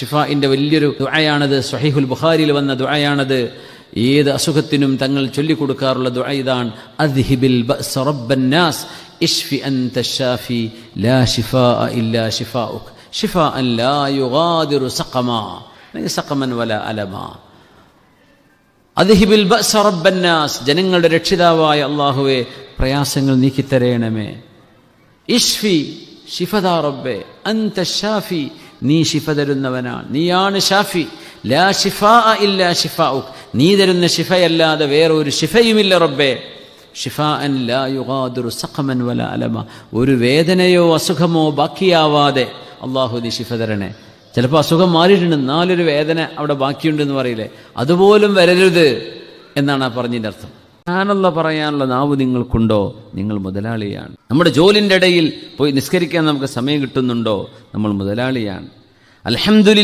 ഷിഫാഇന്റെ വലിയൊരു ദുആയാണത്. സഹീഹുൽ ബുഖാരിയിൽ വന്ന ദുആയാണത്. ഏത് അസുഖത്തിനും തങ്ങൾ ചൊല്ലിക്കൊടുക്കാറുള്ള ദുആ ഇതാണ്. അദ്ഹിബിൽ റബ്ബന്നാസ് ഇഷ്ഫി അൻത ഷാഫി. ലാ ഇല്ലാ ലാ യുഗാദിറു സഖമൻ അലമ. അദ്ഹിബിൽ റബ്ബന്നാസ് ജനങ്ങളുടെ രക്ഷിതാവായ അള്ളാഹുവെ പ്രയാസങ്ങൾ നീക്കിത്തരയണമേ ഇഷ്ഫി ഷിഫദാ റബ്ബെ. അന്ത ഷാഫി. നീ ഷിഫ തരുന്നവനാണ് നീയാണ് ഷാഫി ലാ ഷിഫ ഇല്ല ഷിഫാഉക് നീ തരുന്ന ഷിഫയല്ലാതെ വേറെ ഒരു ഷിഫയുമില്ല റബ്ബെ ലാ സഖമൻ അലമ. ഒരു വേദനയോ അസുഖമോ ബാക്കിയാവാതെ അള്ളാഹു നീ ഷിഫ തരണേ. ചിലപ്പോൾ അസുഖം മാറിയിട്ടുണ്ട്. നാലൊരു വേദന അവിടെ ബാക്കിയുണ്ടെന്ന് പറയില്ലേ? അതുപോലും വരരുത് എന്നാണ് ആ പറഞ്ഞതിന്റെ അർത്ഥം. ഞാനല്ല പറയാനുള്ള നാവ് നിങ്ങൾക്കുണ്ടോ? നിങ്ങൾ മുതലാളിയാണ്. നമ്മുടെ ജോലിന്റെ ഇടയിൽ പോയി നിസ്കരിക്കാൻ നമുക്ക് സമയം കിട്ടുന്നുണ്ടോ? നമ്മൾ മുതലാളിയാണ്. അലഹമുല്ല